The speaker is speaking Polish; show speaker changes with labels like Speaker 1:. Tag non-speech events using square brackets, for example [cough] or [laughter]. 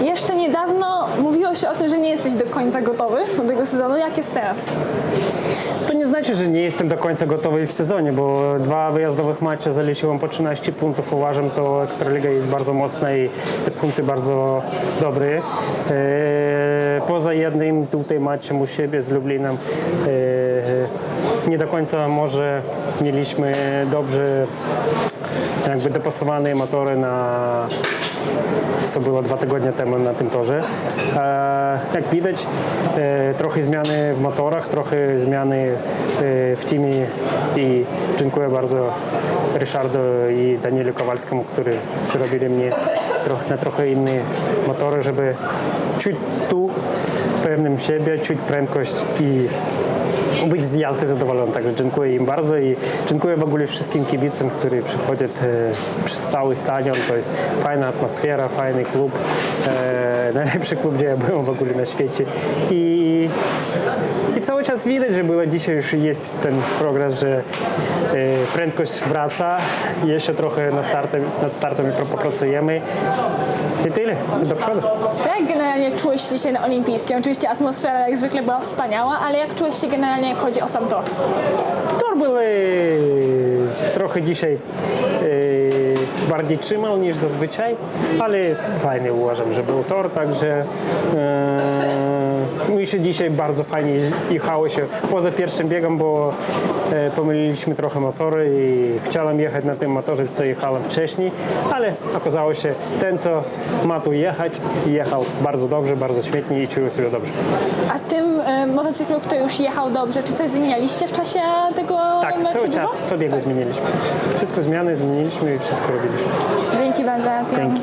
Speaker 1: Jeszcze niedawno mówiło się o tym, że nie jesteś do końca gotowy do tego sezonu. Jak jest teraz?
Speaker 2: To nie znaczy, że nie jestem do końca gotowy w sezonie, bo dwa wyjazdowych mecze zaliczyłem po 13 punktów. Uważam, to Ekstraliga jest bardzo mocna i te punkty bardzo dobre. E, poza jednym tutaj meczem u siebie z Lublinem e, nie do końca może mieliśmy dobrze jakby dopasowane motory na co było dwa tygodnie temu na tym torze. Jak widać, e, trochę zmiany w motorach, trochę zmiany e, w teamie i dziękuję bardzo Ryszardu i Danielu Kowalskiemu, którzy przerobili mnie na trochę inne motory, żeby czuć tu pewnym siebie, czuć prędkość i być z jazdy zadowolony. Także dziękuję im bardzo i dziękuję w ogóle wszystkim kibicom, którzy przychodzą e, przez cały stadion. To jest fajna atmosfera, fajny klub. E, [laughs] najlepszy klub, gdzie ja byłem w ogóle na świecie. I, cały czas widać, że było dzisiaj już jest ten progres, że e, prędkość wraca. Jeszcze trochę nad startem, nad startem popracujemy. I tyle. Do przodu.
Speaker 1: To jak generalnie czułeś się dzisiaj na olimpijskim? Oczywiście atmosfera jak zwykle była wspaniała, ale jak czułeś się generalnie, jak chodzi o sam tor?
Speaker 2: Tor był trochę dzisiaj e, bardziej trzymał niż zazwyczaj, ale fajny uważam, że był tor, także e, mi się dzisiaj bardzo fajnie jechało się poza pierwszym biegiem, bo e, pomyliliśmy trochę motory i chciałem jechać na tym motorze, co jechałem wcześniej, ale okazało się, ten co ma tu jechać, jechał bardzo dobrze, bardzo świetnie i czuł się dobrze.
Speaker 1: A tym e, motocyklu, kto już jechał dobrze, czy coś zmienialiście w czasie tego
Speaker 2: Tak,
Speaker 1: meczu
Speaker 2: cały czas
Speaker 1: dużo?
Speaker 2: co biegu zmieniliśmy. Wszystko zmiany zmieniliśmy i wszystko robiliśmy.
Speaker 1: Dzięki bardzo. Atiam.
Speaker 2: Dzięki.